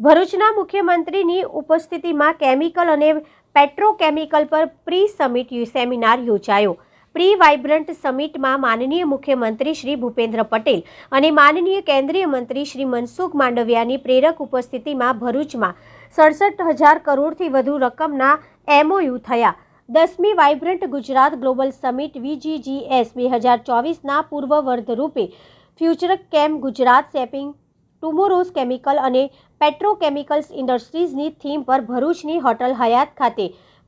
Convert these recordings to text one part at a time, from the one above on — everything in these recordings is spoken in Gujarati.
ભરૂચના મુખ્યમંત્રીની ઉપસ્થિતિમાં કેમિકલ અને પેટ્રોકેમિકલ પર પ્રી સમિટ સેમિનાર યોજાયો. પ્રી વાઇબ્રન્ટ સમિટમાં માનનીય મુખ્યમંત્રી શ્રી ભૂપેન્દ્ર પટેલ અને માનનીય કેન્દ્રીય મંત્રી શ્રી મનસુખ માંડવિયાની પ્રેરક ઉપસ્થિતિમાં ભરૂચમાં સડસઠ હજાર કરોડથી વધુ રકમના એમઓયુ થયા. દસમી vibrant Gujarat global summit V G G S બે હજાર ચોવીસના પૂર્વવર્ધ રૂપે future chem Gujarat shaping tomorrow's chemical અને પેટ્રોકેમિકલ્સ ઇન્ડસ્ટ્રીઝની થીમ પર ભરૂચની હોટલ હયાત ખાતે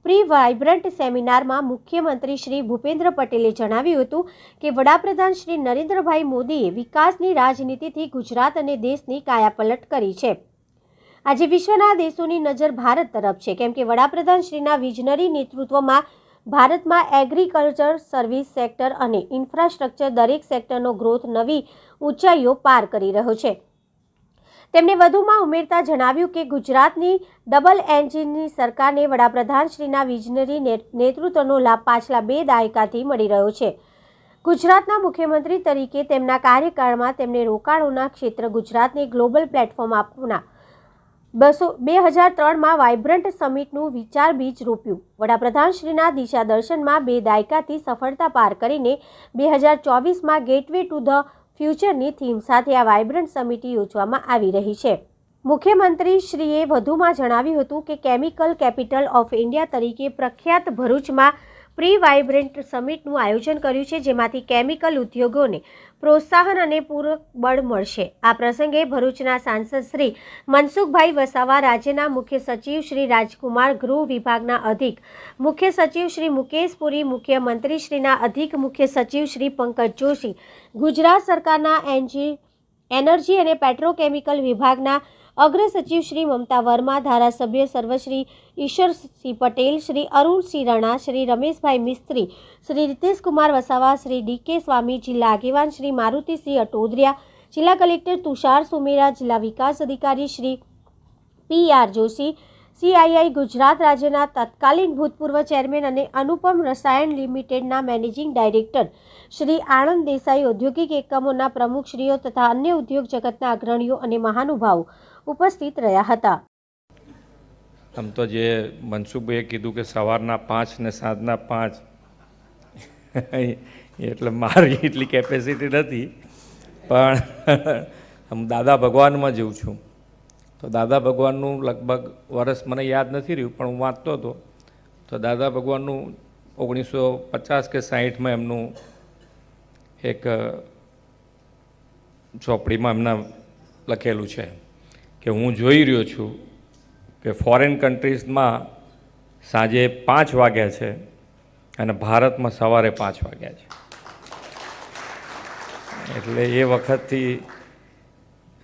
પ્રી વાઇબ્રન્ટ સેમિનારમાં મુખ્યમંત્રી શ્રી ભૂપેન્દ્ર પટેલે જણાવ્યું હતું કે વડાપ્રધાન શ્રી નરેન્દ્રભાઈ મોદીએ વિકાસની રાજનીતિથી ગુજરાત અને દેશની કાયાપલટ કરી છે. આજે વિશ્વના દેશોની નજર ભારત તરફ છે. કેમ કે વડાપ્રધાન શ્રીના વિઝનરી નેતૃત્વમાં ભારતમાં એગ્રીકલ્ચર સર્વિસ સેક્ટર અને ઇન્ફ્રાસ્ટ્રક્ચર દરેક સેક્ટરનો ગ્રોથ નવી ઊંચાઈઓ પાર કરી રહ્યો છે. તેમણે વધુમાં ઉમેરતા જણાવ્યું કે ગુજરાતની ડબલ એન્જિનની સરકારને વડાપ્રધાનશ્રીના વિઝનરી નેતૃત્વનો લાભ પાછલા બે દાયકાથી મળી રહ્યો છે. ગુજરાતના મુખ્યમંત્રી તરીકે તેમના કાર્યકાળમાં તેમણે રોકાણોના ક્ષેત્ર ગુજરાતને ગ્લોબલ પ્લેટફોર્મ આપવાના બસો, બે હજાર ત્રણમાં વાઇબ્રન્ટ સમિટનું વિચાર બીજ રોપ્યું. વડાપ્રધાનશ્રીના દિશા દર્શનમાં બે દાયકાથી સફળતા પાર કરીને બે હજાર ચોવીસમાં ગેટવે ટુ ધ ફ્યુચરની થીમ સાથે આ વાઇબ્રન્ટ સમિટ યોજવામાં આવી રહી છે. મુખ્યમંત્રી શ્રીએ વધુમાં જણાવ્યું હતું કે કેમિકલ કેપિટલ ઓફ ઇન્ડિયા તરીકે પ્રખ્યાત ભરૂચમાં પ્રી વાઇબ્રન્ટ સમિટનું આયોજન કર્યું છે, જેમાંથી કેમિકલ ઉદ્યોગોને પ્રોત્સાહન અને પૂરક બળ મળશે. આ પ્રસંગે ભરૂચના સાંસદ શ્રી મનસુખભાઈ વસાવા, રાજ્યના મુખ્ય સચિવ શ્રી રાજકુમાર, ગૃહ વિભાગના અધિક મુખ્ય સચિવ શ્રી મુકેશ પુરી, મુખ્યમંત્રીશ્રીના અધિક મુખ્ય સચિવ શ્રી પંકજ જોશી, ગુજરાત સરકારના એનજી, એનર્જી અને પેટ્રોકેમિકલ વિભાગના અગ્ર સચિવ શ્રી મમતા વર્મા, ધારાસભ્ય સર્વશ્રી ઈશ્વરસિંહ પટેલ, શ્રી અરુણસિંહ રણા, શ્રી રમેશભાઈ મિસ્ત્રી, શ્રી રીતેશકુમાર વસાવા, શ્રી ડીકે સ્વામી, જિલ્લા આગેવાન શ્રી મારુતિસિંહ અટોદરિયા, જિલ્લા કલેક્ટર તુષાર સુમેરા, જિલ્લા વિકાસ અધિકારી Shri P R Joshi, CII Gujarat રાજ્યના તત્કાલીન ભૂતપૂર્વ ચેરમેન અને અનુપમ રસાયણ લિમિટેડના મેનેજિંગ ડાયરેક્ટર શ્રી આણંદ દેસાઈ ઔદ્યોગિક એકમોના પ્રમુખશ્રીઓ તથા અન્ય ઉદ્યોગ જગતના અગ્રણીઓ અને મહાનુભાવો. ઉપસ્થિત રહ્યા હતા. આમ તો જે મનસુખભાઈએ કીધું કે સવારના પાંચ ને સાંજના પાંચ એટલે મારી એટલી કેપેસિટી નથી. પણ હું દાદા ભગવાનમાં જઉં છું. તો દાદા ભગવાનનું લગભગ વર્ષ મને યાદ નથી રહ્યું, પણ હું વાંચતો હતો. તો દાદા ભગવાનનું ઓગણીસો પચાસ કે સાહીઠમાં એમનું એક ચોપડીમાં એમના લખેલું છે. કે હું જોઈ રહ્યો છું કે ફોરેન કન્ટ્રીઝમાં સાંજે પાંચ વાગ્યા છે અને ભારતમાં સવારે પાંચ વાગ્યા છે. એટલે એ વખતથી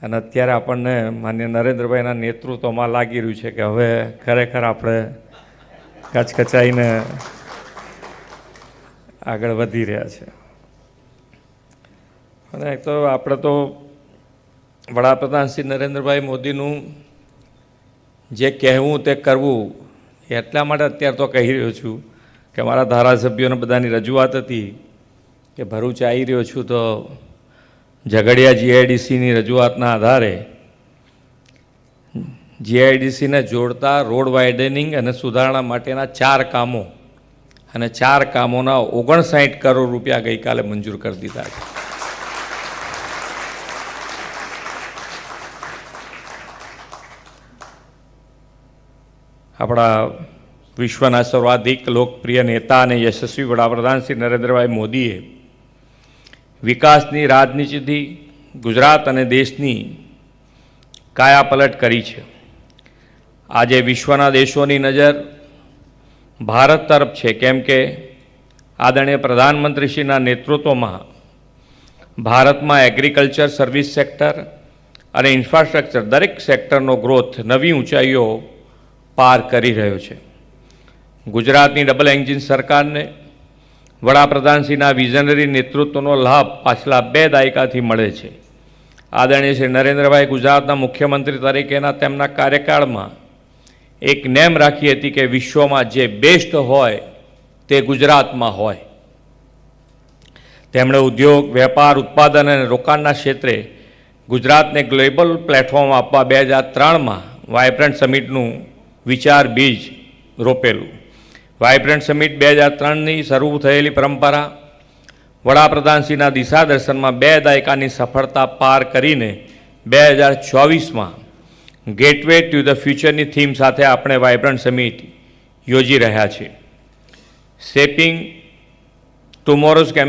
અને અત્યારે આપણને માન્ય નરેન્દ્રભાઈના નેતૃત્વમાં લાગી રહ્યું છે કે હવે ખરેખર આપણે કચકચાઈને આગળ વધી રહ્યા છે. અને એક તો આપણે તો વડાપ્રધાન શ્રી નરેન્દ્રભાઈ મોદીનું જે કહેવું તે કરવું એટલા માટે અત્યારે તો કહી રહ્યો છું કે મારા ધારાસભ્યોને બધાની રજૂઆત હતી કે ભરૂચ આવી રહ્યો છું તો ઝઘડિયા જીઆઈડીસીની રજૂઆતના આધારે જીઆઈડીસીને જોડતા રોડ વાઇડનિંગ અને સુધારણા માટેના ચાર કામો અને ચાર કામોના ઓગણસાઠ કરોડ રૂપિયા ગઈકાલે મંજૂર કરી દીધા છે. આપણા વિશ્વના સર્વાધિક લોકપ્રિય નેતા અને યશસ્વી વડાપ્રધાન શ્રી નરેન્દ્રભાઈ મોદીએ વિકાસની રાજનીતિથી ગુજરાત અને દેશની કાયાપલટ કરી છે. આજે વિશ્વના દેશોની નજર ભારત તરફ છે. કેમ કે આદરણીય પ્રધાનમંત્રીશ્રીના નેતૃત્વમાં ભારતમાં એગ્રીકલ્ચર સર્વિસ સેક્ટર અને ઇન્ફ્રાસ્ટ્રક્ચર દરેક સેક્ટરનો ગ્રોથ, નવી ઊંચાઈઓ પાર કરી રહ્યો છે. ગુજરાતની ડબલ એન્જિન સરકારને વડાપ્રધાનશ્રીના વિઝનરી નેતૃત્વનો લાભ પાછલા બે દાયકાથી મળે છે. આદરણીય શ્રી નરેન્દ્રભાઈ ગુજરાતના મુખ્યમંત્રી તરીકેના તેમના કાર્યકાળમાં એક નેમ રાખી હતી કે વિશ્વમાં જે બેસ્ટ હોય તે ગુજરાતમાં હોય. તેમણે ઉદ્યોગ, વેપાર, ઉત્પાદન અને રોકાણના ક્ષેત્રે ગુજરાતને ગ્લોબલ પ્લેટફોર્મ આપવા બે હજાર ત્રણમાં વાયબ્રન્ટ સમિટનું વિચાર બીજ રોપેલું. વાયબ્રન્ટ સમિટ બે હજાર ત્રણની શરૂ થયેલી પરંપરા વડાપ્રધાનશ્રીના દિશા દર્શનમાં બે દાયકાની સફળતા પાર કરીને બે હજાર ચોવીસમાં ગેટવે ટુ ધ ફ્યુચરની થીમ સાથે આપણે વાયબ્રન્ટ સમિટ યોજી રહ્યા છીએ. શેપિંગ ટુમોરોઝ